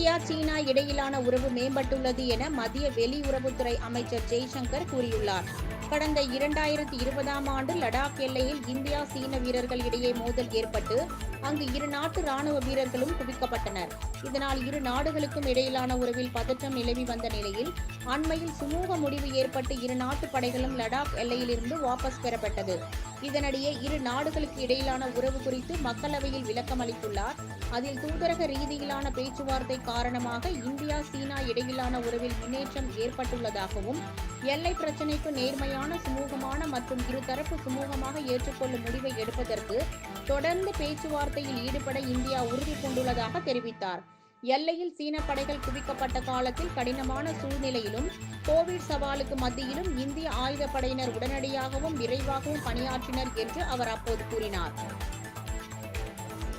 India சீனா இடையிலான உறவு மேம்பட்டுள்ளது என மத்திய வெளியுறவுத்துறை அமைச்சர் ஜெய்சங்கர் கூறியுள்ளார். கடந்த இரண்டாயிரத்தி இருபதாம் ஆண்டு லடாக் எல்லையில் இந்தியா சீன வீரர்கள் இடையே மோதல் ஏற்பட்டு அங்கு இரு நாட்டு ராணுவ வீரர்களும் குவிக்கப்பட்டனர். இதனால் இரு நாடுகளுக்கும் இடையிலான உறவில் பதற்றம் நிலவி வந்த நிலையில் அண்மையில் சுமூக முடிவு ஏற்பட்டு இரு நாட்டு படைகளும் லடாக் எல்லையிலிருந்து வாபஸ் பெறப்பட்டது. இதனிடையே இரு நாடுகளுக்கு இடையிலான உறவு குறித்து மக்களவையில் விளக்கம் அளித்துள்ளார். அதில் தூதரக ரீதியிலான பேச்சுவார்த்தை காரணமாக இந்தியா சீனா இடையிலான உறவில் முன்னேற்றம் ஏற்பட்டுள்ளதாகவும் எல்லை பிரச்சினைக்கு நேர்மையான சுமூகமான மற்றும் இருதரப்பு சுமூகமாக ஏற்றுக்கொள்ளும் முடிவை எடுப்பதற்கு தொடர்ந்து பேச்சுவார்த்தையில் ஈடுபட இந்தியா உறுதி பூண்டுள்ளதாக தெரிவித்தார். எல்லையில் சீன படைகள் குவிக்கப்பட்ட காலத்தில் கடினமான சூழ்நிலையிலும் கோவிட் சவாலுக்கு மத்தியிலும் இந்திய ஆயுதப்படையினர் உடனடியாகவும் விரைவாகவும் பணியாற்றினர் என்று அவர் அப்போது கூறினார்.